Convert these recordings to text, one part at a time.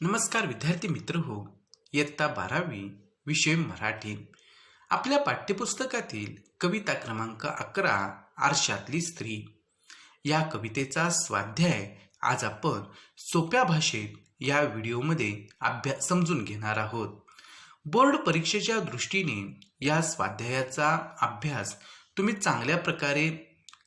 नमस्कार विद्यार्थी मित्र हो इयत्ता बारावी विषय मराठी. आपल्या पाठ्यपुस्तकातील कविता क्रमांक अकरा आरशातली स्त्री. या कवितेचा स्वाध्याय आज आपण सोप्या भाषेत या व्हिडिओमध्ये अभ्यास समजून घेणार आहोत. बोर्ड परीक्षेच्या दृष्टीने या स्वाध्यायाचा अभ्यास तुम्ही चांगल्या प्रकारे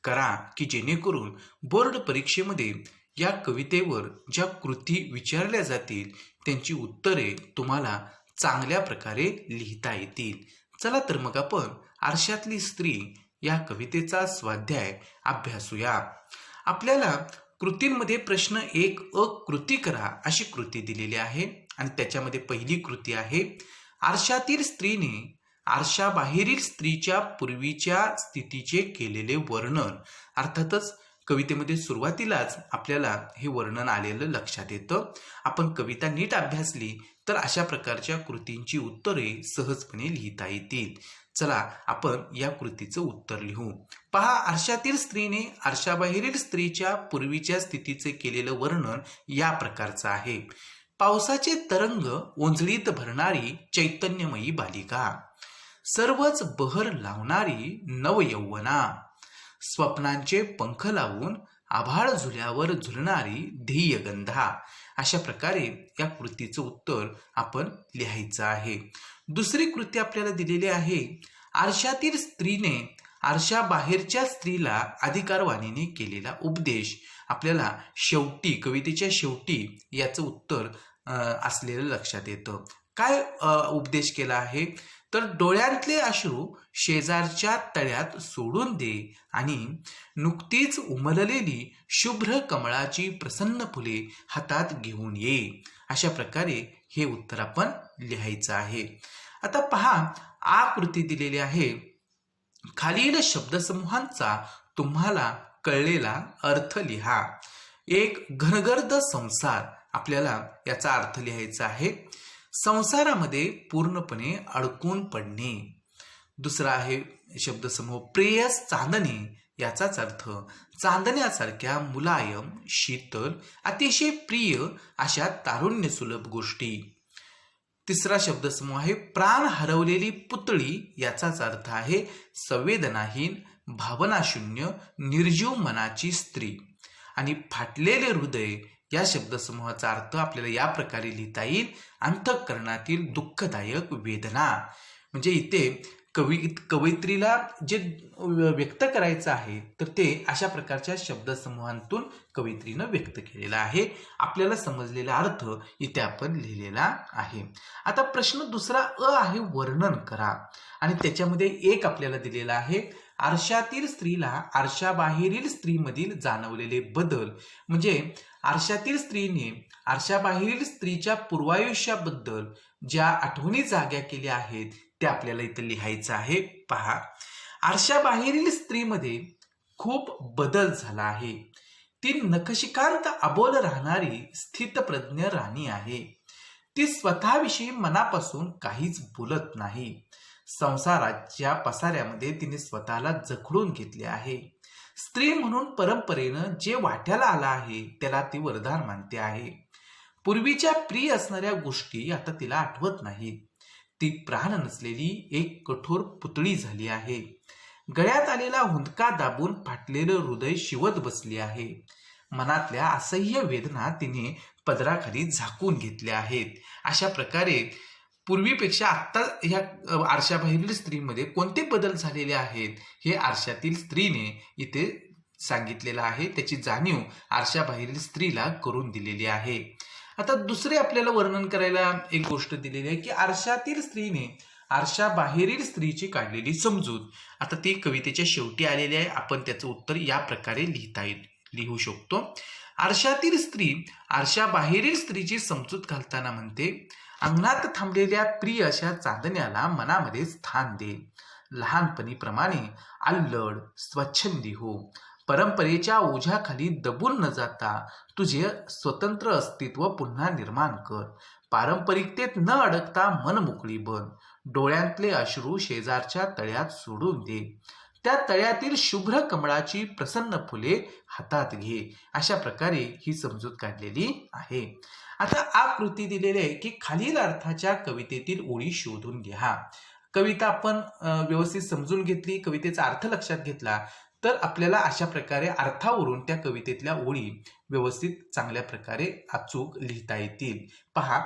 करा की जेणेकरून बोर्ड परीक्षेमध्ये या कवितेवर ज्या कृती विचारल्या जातील त्यांची उत्तरे तुम्हाला चांगल्या प्रकारे लिहिता येतील. चला तर मग आपण आरशातली स्त्री या कवितेचा स्वाध्याय अभ्यासूया. आपल्याला कृतींमध्ये प्रश्न एक अ कृती करा अशी कृती दिलेली आहे आणि त्याच्यामध्ये पहिली कृती आहे आरशातील स्त्रीने आरशाबाहेरील स्त्रीच्या पूर्वीच्या स्थितीचे केलेले वर्णन. अर्थातच कवितेमध्ये सुरुवातीलाच आपल्याला हे वर्णन आलेलं लक्षात येतं. आपण कविता नीट अभ्यासली तर अशा प्रकारच्या कृतींची उत्तरे सहजपणे लिहिता येतील. चला आपण या कृतीचं उत्तर लिहू. पहा आरशातील स्त्रीने आरशाबाहेरील स्त्रीच्या पूर्वीच्या स्थितीचे केलेलं वर्णन या प्रकारचं आहे. पावसाचे तरंग ओंजळीत भरणारी चैतन्यमयी बालिका. सर्वच बहर लावणारी नवयौवना. स्वप्नांचे पंख लावून आभाळ झुल्यावर झुलणारी ध्येयगंधा अशा प्रकारे या कृतीचं उत्तर आपण लिहायचं आहे. दुसरी कृती आपल्याला दिलेली आहे. आरशातील स्त्रीने आरशाबाहेरच्या स्त्रीला अधिकारवाणीने केलेला उपदेश. आपल्याला शेवटी कवितेच्या शेवटी याचं उत्तर असलेलं लक्षात येतं. काय उपदेश केला आहे? तर डोळ्यातले अश्रू शेजारच्या तळ्यात सोडून दे आणि नुकतीच उमललेली शुभ्र कमळाची प्रसन्न फुले हातात घेऊन ये. अशा प्रकारे हे उत्तर आपण लिहायचं आहे. आता पहा आकृती दिलेली आहे. खालील शब्दसमूहांचा तुम्हाला कळलेला अर्थ लिहा. एक घनगर्द संसार आपल्याला याचा अर्थ लिहायचा आहे. संसारामध्ये पूर्णपणे अडकून पडणे. दुसरा आहे शब्दसमूह प्रेयस चांदणे याचाच अर्थ चांदण्यासारख्या मुलायम शीतल अतिशय प्रिय अशा तारुण्य सुलभ गोष्टी. तिसरा शब्दसमूह आहे प्राण हरवलेली पुतळी याचाच अर्थ आहे संवेदनाहीन भावनाशून्य निर्जीव मनाची स्त्री. आणि फाटलेले हृदय या शब्दसमूहाचा अर्थ आपल्याला या प्रकारे लिहिता येईल. अंतःकरणातील दुःखदायक वेदना. म्हणजे इथे कवी कवयित्रीला जे व्यक्त करायचं आहे तर ते अशा प्रकारच्या शब्दसमूहांतून कवयित्रीनं व्यक्त केलेला आहे. आपल्याला समजलेला अर्थ इथे आपण लिहिलेला आहे. आता प्रश्न दुसरा अ आहे वर्णन करा. आणि त्याच्यामध्ये एक आपल्याला दिलेला आहे आरशातील स्त्रीला आरशाबाहेरील स्त्रीमधील जाणवलेले बदल. म्हणजे आरशातील स्त्रीने आरशाबाहेरील स्त्रीच्या पूर्वायुष्याबद्दल ज्या आठवणी जाग्या केल्या आहेत ते आपल्याला इथं लिहायचं आहे. पहा. आरशाबाहेरील स्त्रीमध्ये खूप बदल झाला आहे. ती नखशिकांत अबोल राहणारी स्थितप्रज्ञ राणी आहे. ती स्वतःविषयी मनापासून काहीच बोलत नाही. संसाराच्या पसाऱ्यामध्ये तिने स्वतःला जखडून घेतले आहे. स्त्री म्हणून परंपरेनं जे वाट्याला आला आहे त्याला ती वरदान मानते आहे. पूर्वीच्या प्रिय असणाऱ्या गोष्टी आता तिला आठवत नाही ती प्राण नसलेली एक कठोर पुतळी झाली आहे. गळ्यात आलेला हुंदका दाबून फाटलेलं हृदय शिवत बसली आहे. मनातल्या असह्य वेदना तिने पदराखाली झाकून घेतल्या आहेत. अशा प्रकारे पूर्वीपेक्षा आत्ता ह्या आरशाबाहेरील स्त्रीमध्ये कोणते बदल झालेले आहेत हे आरशातील स्त्रीने इथे सांगितलेलं आहे. त्याची जाणीव आरशाबाहेरील स्त्रीला करून दिलेली आहे. आता दुसरे आपल्याला वर्णन करायला एक गोष्ट दिलेली आहे की आरशातील स्त्रीने आरशाबाहेरील स्त्रीची काढलेली समजूत. आता ती कवितेच्या शेवटी आलेली आहे. आपण त्याचं उत्तर या प्रकारे लिहिता येईल लिहू शकतो. आरशातील स्त्री आरशाबाहेरील स्त्रीची समजूत घालताना म्हणते अंगणात थांबलेल्या प्रिय अशा चांदण्याला मनामध्ये स्थान दे. लहानपणीप्रमाणे अल्लड स्वच्छंदी हो. परंपरेच्या ओझ्याखाली दबून न जाता तुझे स्वतंत्र अस्तित्व पुन्हा निर्माण कर. पारंपरिकतेत न अडकता मन मोकळी बन. डोळ्यातले अश्रू शेजारच्या तळ्यात सोडून दे. त्या तळ्यातील शुभ्र कमळाची प्रसन्न फुले हातात घे. अशा प्रकारे ही समजूत काढलेली आहे. आता आकृती दिलेली आहे की खालील अर्थाच्या कवितेतील ओळी शोधून घ्या. कविता आपण व्यवस्थित समजून घेतली कवितेचा अर्थ लक्षात घेतला तर आपल्याला अशा प्रकारे अर्थावरून त्या कवितेतल्या ओळी व्यवस्थित चांगल्या प्रकारे अचूक लिहिता येतील. पहा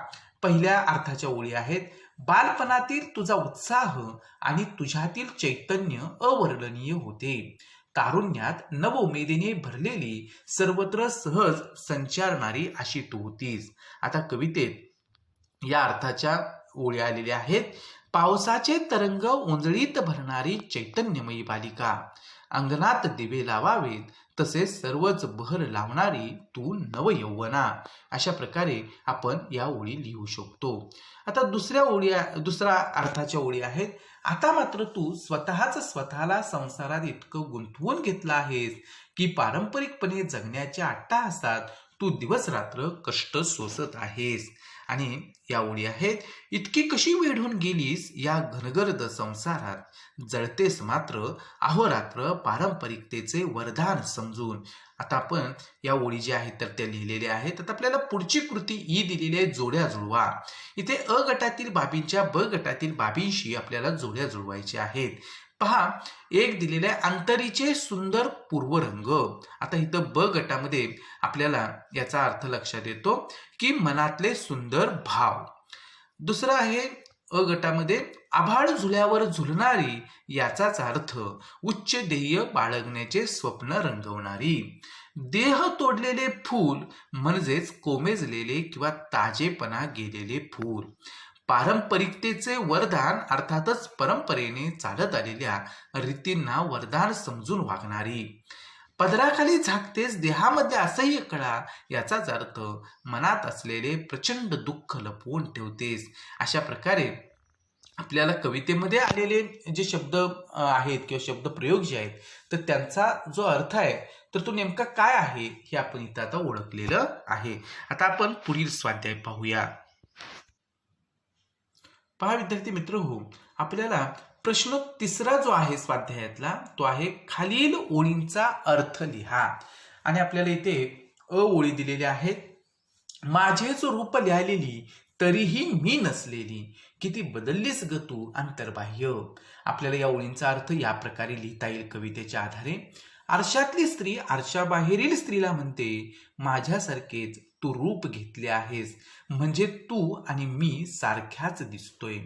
पहिल्या अर्थाच्या ओळी आहेत बालपणातील तुझा उत्साह आणि तुझ्यातील चैतन्य अवर्णनीय होते. तारुण्यात नवउमेदीने भरलेली सर्वत्र सहज संचारणारी अशी तू होतीस. आता कवितेत या अर्थाच्या ओळी आलेल्या आहेत. पावसाचे तरंग उंजळीत भरणारी चैतन्यमयी बालिका. अंगणात दिवे लावावेत तसेच सर्वच बहर लावणारी तू नवयौवना. अशा प्रकारे आपण या ओळी लिहू शकतो. आता दुसऱ्या ओळी दुसरा अर्थाच्या ओळी आहेत. आता मात्र तू स्वतःच स्वतःला संसारात इतकं गुंतवून घेतलं आहेस की पारंपरिकपणे जगण्याच्या अट्टाहासात तू दिवस रात्र कष्ट सोसत आहेस. आणि या ओळी आहेत. इतकी कशी वेढून गेलीस या घनगर्द संसारात? जळतेस मात्र अहोरात्र पारंपरिकतेचे वरदान समजून. आता आपण या ओळी ज्या आहेत तर त्या लिहिलेल्या आहेत. आता आपल्याला पुढची कृती ई दिलेली आहे जोड्या जुळवा. इथे अ गटातील बाबींच्या ब गटातील बाबींशी आपल्याला जोड्या जुळवायच्या आहेत. पहा एक दिलेला आहे अंतरीचे सुंदर पूर्वरंग. आता इथं ब गटामध्ये आपल्याला याचा अर्थ लक्षात येतो की मनातले सुंदर भाव. दुसरं आहे अ गटामध्ये आभाळ झुल्यावर झुलणारी याचाच अर्थ उच्च ध्येय बाळगण्याचे स्वप्न रंगवणारी. देह तोडलेले फूल म्हणजेच कोमेजलेले किंवा ताजेपणा गेलेले फूल. पारंपरिकतेचे वरदान अर्थातच परंपरेने चालत आलेल्या रीतींना वरदान समजून वागणारी. पदराखाली झाकतेस देहामध्ये असह्य कळा याचाच अर्थ मनात असलेले प्रचंड दुःख लपवून ठेवतेस. अशा प्रकारे आपल्याला कवितेमध्ये आलेले जे शब्द आहेत किंवा शब्द प्रयोग जे आहेत तर त्यांचा जो अर्थ आहे तर तो नेमका काय आहे हे आपण इथं आता ओळखलेलं आहे. आता आपण पुढील स्वाध्याय पाहूया. पहा विद्यार्थी मित्र हो आपल्याला प्रश्न तिसरा जो आहे स्वाध्यायातला तो आहे खालील ओळींचा अर्थ लिहा. आणि आपल्याला इथे अ ओळी दिलेल्या आहेत. माझेच रूप लिहिलेली तरीही मी नसलेली. किती बदललीस ग तू अंतर्बाह्य. आपल्याला या ओळींचा अर्थ या प्रकारे लिहिता येईल कवितेच्या आधारे. आरशातली स्त्री आरशाबाहेरील स्त्रीला म्हणते माझ्यासारखेच तू रूप घेतले आहेस. म्हणजे तू आणि मी सारख्याच दिसतोय.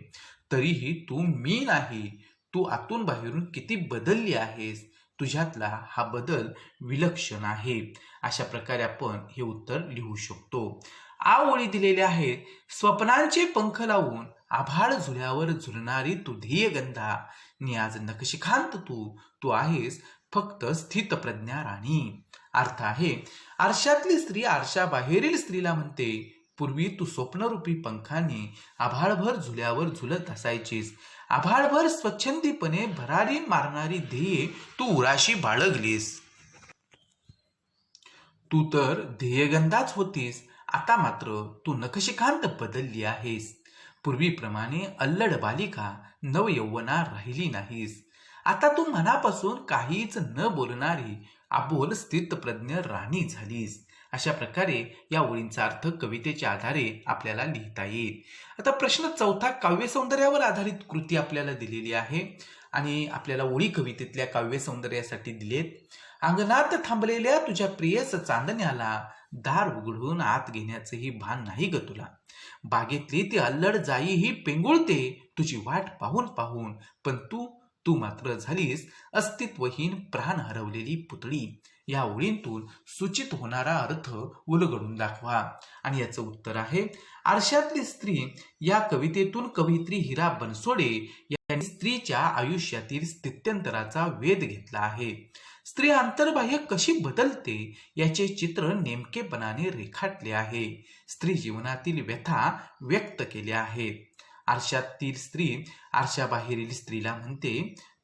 तरीही तू मी नाही. तू आतून बाहेरून किती बदलली आहेस. तुझ्यातला हा बदल विलक्षण आहे. अशा प्रकारे आपण हे उत्तर लिहू शकतो. आवळी ओळी दिलेल्या आहेत. स्वप्नांचे पंख लावून आभाळ झुल्यावर झुलणारी तू ध्येयगंधा नियाज नकशिखांत तू. तू आहेस फक्त स्थित प्रज्ञा राणी. अर्थ आहे. आरशातली स्त्री आरशाबाहेरील स्त्रीला म्हणते पूर्वी तू स्वप्नरूपी पंखाने आभाळभर झुल्यावर झुलत असायचीस. आभाळभर स्वच्छंदीपणे भरारी मारणारी ध्येय तू उराशी बाळगलीस. तू तर ध्येयगंधाच होतीस. आता मात्र तू नखशिखांत बदलली आहेस. पूर्वीप्रमाणे अल्लड बालिका नवयौवना राहिली नाहीस. आता तू मनापासून काहीच न बोलणारी अबोल स्थितप्रज्ञ राणी झालीस. अशा प्रकारे या ओळींचा अर्थ कवितेच्या आधारे आपल्याला लिहिता येईल. आता प्रश्न चौथा काव्य सौंदर्यावर आधारित कृती आपल्याला दिलेली आहे आणि आपल्याला ओळी कवितेतल्या काव्य सौंदर्यासाठी दिलेत. अंगणात थांबलेल्या तुझ्या प्रियस चांदण्याला दार उघडून आत घेण्याचंही भान नाही ग तुला. बागेतली ती अल्लड जाई ही पेंगुळते तुझी वाट पाहून पाहून पण तू तू मात्र झालीस अस्तित्वहीन प्राण हरवलेली पुतळी. या ओळींतून सूचित होणारा अर्थ उलगडून दाखवा. आणि याचं उत्तर आहे आरशातली स्त्री या कवितेतून कवयित्री हिरा बनसोडे यांनी स्त्रीच्या आयुष्यातील स्थित्यंतराचा वेध घेतला आहे. स्त्री अंतर्बाह्य कशी बदलते याचे चित्र नेमकेपणाने रेखाटले आहे. स्त्री जीवनातील व्यथा व्यक्त केल्या आहेत. आरशातील स्त्री आरशाबाहेरील स्त्रीला म्हणते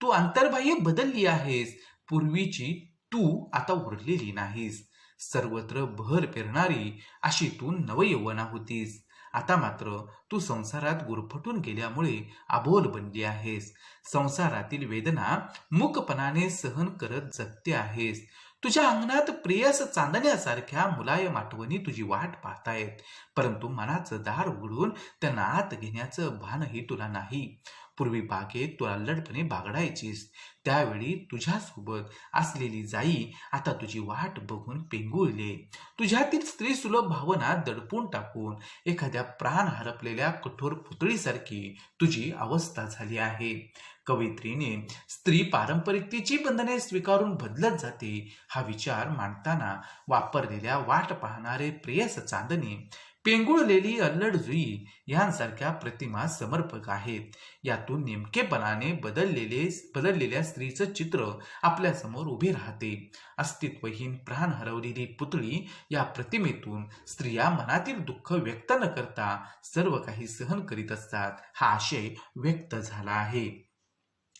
तू अंतर्बाह्य बदलली आहेस. पूर्वीची तू आता उरलेली नाहीस. सर्वत्र भर पेरणारी अशी तू नवयौवना होतीस. आता मात्र तू संसारात गुरफटून गेल्यामुळे अबोल बनली आहेस. संसारातील वेदना मुकपणाने सहन करत जगते आहेस. तुझ्या अंगणात प्रेयस चांदण्यासारख्या मुलायम आठवणी तुझी वाट पाहतायत. परंतु मनाचं दार उघडून त्यांना आत घेण्याचं भानही तुला नाही. पूर्वी बागेत तुला लडपणे बागडायचीस. त्यावेळी तुझ्यासोबत असलेली जाई आता तुझी वाट बघून पेंगुळले. तुझ्यातील स्त्री सुलभ भावना दडपून टाकून एखाद्या प्राण हरपलेल्या कठोर पुतळीसारखी तुझी अवस्था झाली आहे. कवयित्रीने स्त्री पारंपरिकतेची बंधने स्वीकारून बदलत जाते हा विचार मांडताना वापरलेल्या वाट पाहणारे प्रेयस चांदणे पेंगुळलेली अल्लड जुई यांसारख्या प्रतिमा समर्पक आहेत. यातून नेमकेपणाने बदललेले बदललेल्या स्त्रीचं चित्र आपल्यासमोर उभे राहते. अस्तित्वहीन प्राण हरवलेली पुतळी या प्रतिमेतून स्त्रिया मनातील दुःख व्यक्त न करता सर्व काही सहन करीत असतात हा आशय व्यक्त झाला आहे.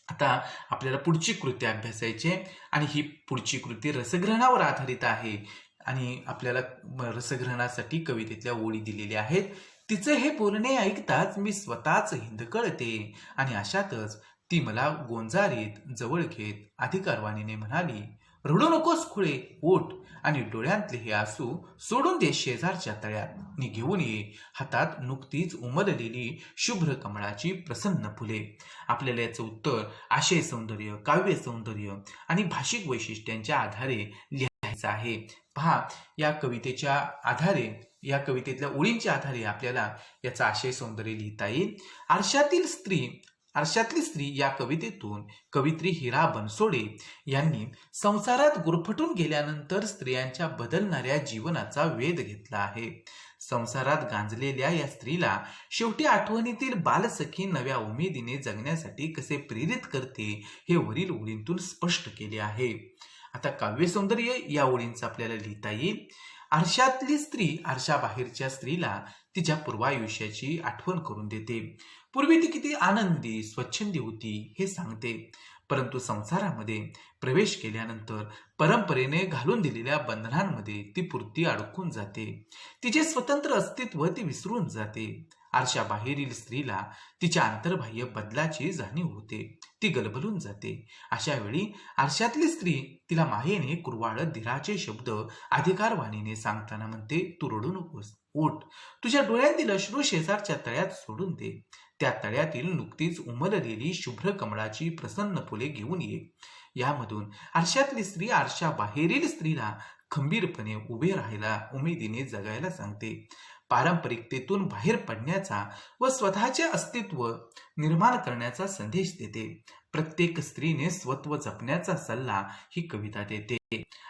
आता आपल्याला पुढची कृती अभ्यासायची आहे आणि ही पुढची कृती रसग्रहणावर आधारित आहे. आणि आपल्याला रसग्रहणासाठी कवितेतल्या ओळी दिलेल्या आहेत. तिचं हे बोलणे ऐकताच मी स्वतःच हिंद कळते. आणि अशातच ती मला गोंजारीत जवळ घेत अधिकारवाणीने म्हणाली रडू नकोस खुळे ओठ आणि डोळ्यांतले हे आसू सोडून दे शेजारच्या तळ्यात. नि घेऊन ये. हातात नुकतीच उमललेली शुभ्र कमळाची प्रसन्न फुले. आपल्याला याचं उत्तर आशय सौंदर्य काव्य सौंदर्य आणि भाषिक वैशिष्ट्यांच्या आधारे लिहायचं आहे. पहा या कवितेच्या आधारे या कवितेतल्या ओळींच्या आधारे आपल्याला याचं आशय सौंदर्य लिहिता येईल. आरशातील स्त्री आरशातली स्त्री या कवितेतून कवित्री हिरा बनसोडे यांनी संसारात गुरफटून गेल्यानंतर स्त्रियांच्या बदलणाऱ्या जीवनाचा वेध घेतला आहे. संसारात गांजलेल्या या स्त्रीला शेवटी आठवणीतील बालसखी नव्या उमेदीने जगण्यासाठी कसे प्रेरित करते हे वरील ओळींतून स्पष्ट केले आहे. आता काव्यसौंदर्य या ओळींचा आपल्याला लिहिता येईल. आरशातली स्त्री आरशाबाहेरच्या स्त्रीला तिच्या पूर्वायुष्याची आठवण करून देते. पूर्वी ती किती आनंदी स्वच्छंदी होती हे सांगते. परंतु संसारामध्ये प्रवेश केल्यानंतर परंपरेने घालून दिलेल्या बंधनांमध्ये ती पुरती अडकून जाते. तिचे स्वतंत्र अस्तित्व ती विसरून जाते. आरशाबाहेरील स्त्रीला तिच्या आंतरबाह्य बदलाची जाणीव होते. ती गलबलून जाते. अशा वेळी आरशातली स्त्री तिला मायेने कुरवाळ धीराचे शब्द अधिकारवाणीने सांगताना म्हणते तू रडू नकोस ओठ तुझ्या डोळ्यातील अश्रू शेजारच्या तळ्यात सोडून दे. त्या तळ्यातील नुकतीच उमललेली शुभ्र कमळाची प्रसन्न फुले घेऊन ये. यामधून आरशातली स्त्री आरशा बाहेरील स्त्रीला खंबीरपणे उभे राहायला उमेदीने जगायला सांगते. पारंपरिकतेतून बाहेर पडण्याचा व स्वतःचे अस्तित्व निर्माण करण्याचा संदेश देते. प्रत्येक स्त्रीने स्वत्व जपण्याचा सल्ला ही कविता देते.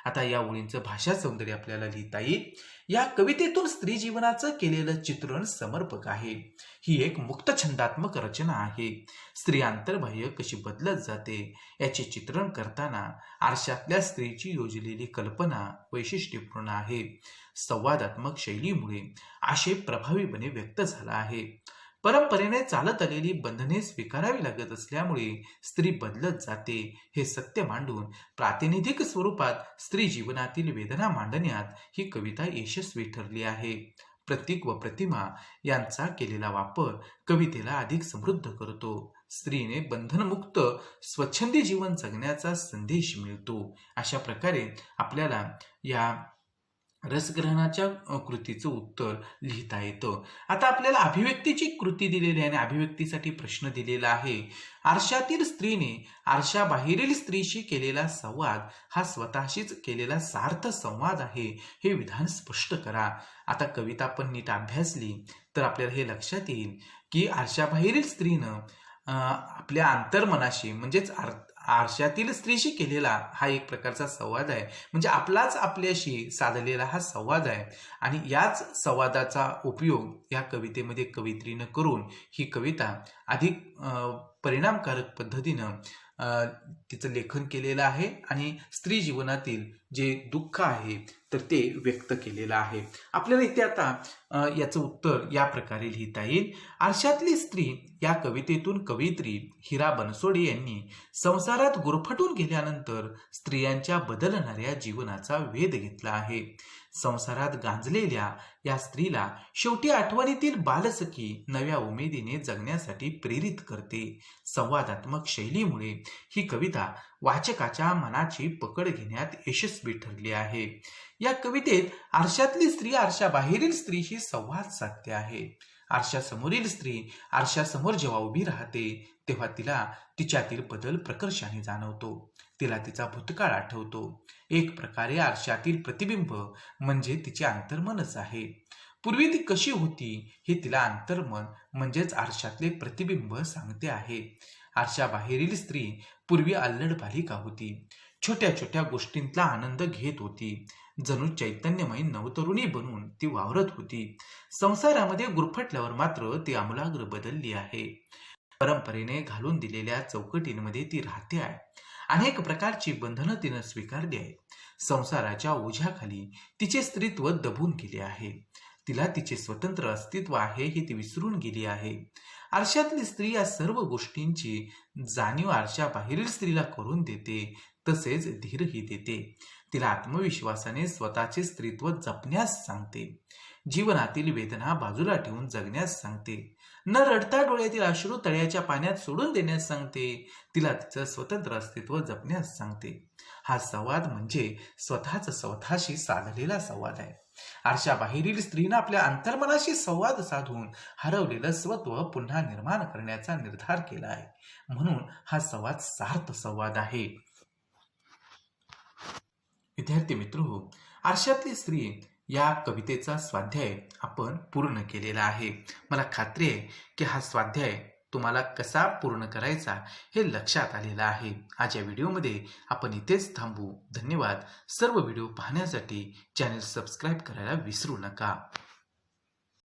आता या ओळींचं भाषा सौंदर्य आपल्याला लिहिता येईल. या कवितेतून स्त्री जीवनाचं केलेलं चित्रण समर्पक आहे. ही एक मुक्त छंदात्मक रचना आहे. स्त्री आंतरबाह्य कशी बदलत जाते याचे चित्रण करताना आरशातल्या स्त्रीची योजलेली कल्पना वैशिष्ट्यपूर्ण आहे. संवादात्मक शैलीमुळे आशय प्रभावीपणे व्यक्त झाला आहे. परंपरेने चालत आलेली बंधने स्वीकारावी लागत असल्यामुळे स्त्री बदलत जाते हे सत्य मांडून प्रातिनिधिक स्वरूपात स्त्री जीवनातील वेदना मांडण्यात ही कविता यशस्वी ठरली आहे. प्रतीक व प्रतिमा यांचा केलेला वापर कवितेला अधिक समृद्ध करतो. स्त्रीने बंधनमुक्त स्वच्छंदी जीवन जगण्याचा संदेश मिळतो. अशा प्रकारे आपल्याला या रसग्रहणाच्या कृतीचं उत्तर लिहिता येतं. आता आपल्याला अभिव्यक्तीची कृती दिलेली आहे आणि अभिव्यक्तीसाठी प्रश्न दिलेला आहे. आरशातील स्त्रीने आरशाबाहेरील स्त्रीशी केलेला संवाद हा स्वतःशीच केलेला सार्थ संवाद आहे हे विधान स्पष्ट करा. आता कविता पण नीट अभ्यासली तर आपल्याला हे लक्षात येईल की आरशाबाहेरील स्त्रीनं आपल्या अंतर्मनाशी म्हणजेच आरशातील स्त्रीशी केलेला हा एक प्रकारचा संवाद आहे. म्हणजे आपलाच आपल्याशी साधलेला हा संवाद आहे. आणि याच संवादाचा उपयोग या कवितेमध्ये कवित्रीनं करून ही कविता अधिक परिणामकारक पद्धतीनं तिचं लेखन केलेलं आहे आणि स्त्री जीवनातील जे दुःख आहे तर ते व्यक्त केलेलं आहे. आपल्याला इथे आता याचं उत्तर या प्रकारे लिहिता येईल. आरशातली स्त्री या कवितेतून कवयित्री हिरा बनसोडे यांनी संसारात गुरफटून गेल्यानंतर स्त्रियांच्या बदलणाऱ्या जीवनाचा वेध घेतला आहे. संसारात गांजलेल्या या स्त्रीला शेवटी आठवणीतील बालसखी नव्या उमेदीने जगण्यासाठी प्रेरित करते. संवादात्मक शैलीमुळे ही कविता वाचकाच्या मनाची पकड घेण्यात यशस्वी ठरली आहे. या कवितेत आरशातली स्त्री आरशाबाहेरील स्त्रीशी संवाद साधते आहे. आरशासमोरील स्त्री आरशासमोर जेव्हा उभी राहते तेव्हा तिला तिच्यातील बदल प्रकर्षाने जाणवतो. तिला तिचा भूतकाळ आठवतो. एक प्रकारे आरशातील प्रतिबिंब म्हणजे तिचे अंतर्मनच आहे. पूर्वी ती कशी होती हे तिला अंतर्मन म्हणजेच आरशातले प्रतिबिंब सांगते आहे. आरशाबाहेरील स्त्री पूर्वी अल्लड बालिका होती. छोट्या छोट्या गोष्टींतला आनंद घेत होती. जणू चैतन्यमय नवतरुणी बनून ती वावरत होती. संसारामध्ये गुरफटल्यावर मात्र ती आमूलाग्र बदलली आहे. परंपरेने घालून दिलेल्या चौकटींमध्ये ती राहते आहे. अनेक प्रकारची बंधनं तिनं स्वीकारली आहेत. संसाराच्या ओझ्याखाली तिचे स्त्रीत्व दबून गेले आहे. तिला तिचे स्वतंत्र अस्तित्व आहे हे ती विसरून गेली आहे. आरशातली स्त्री या सर्व गोष्टींची जाणीव आरशाबाहेरील स्त्रीला करून देते तसेच धीरही देते. तिला आत्मविश्वासाने स्वतःचे स्त्रीत्व जपण्यास सांगते. जीवनातील वेदना बाजूला ठेवून जगण्यास सांगते. न रडता डोळ्यातील अश्रू तळ्याच्या पाण्यात सोडून देण्यास सांगते. तिला तिचं स्वतंत्र अस्तित्व जपण्यास सांगते. हा संवाद म्हणजे स्वतःच स्वतःशी साधलेला संवाद आहे. आरशा बाहेरील स्त्रीनं आपल्या अंतर्मनाशी संवाद साधून हरवलेलं स्वत्व पुन्हा निर्माण करण्याचा निर्धार केला आहे. म्हणून हा संवाद सार्थ संवाद आहे. विद्यार्थी मित्र हो आरशातली स्त्री या कवितेचा स्वाध्याय आपण पूर्ण केलेला आहे. मला खात्री आहे की हा स्वाध्याय तुम्हाला कसा पूर्ण करायचा हे लक्षात आलेलं आहे. आज या व्हिडिओमध्ये आपण इथेच थांबू. धन्यवाद. सर्व व्हिडिओ पाहण्यासाठी चॅनल सबस्क्राईब करायला विसरू नका.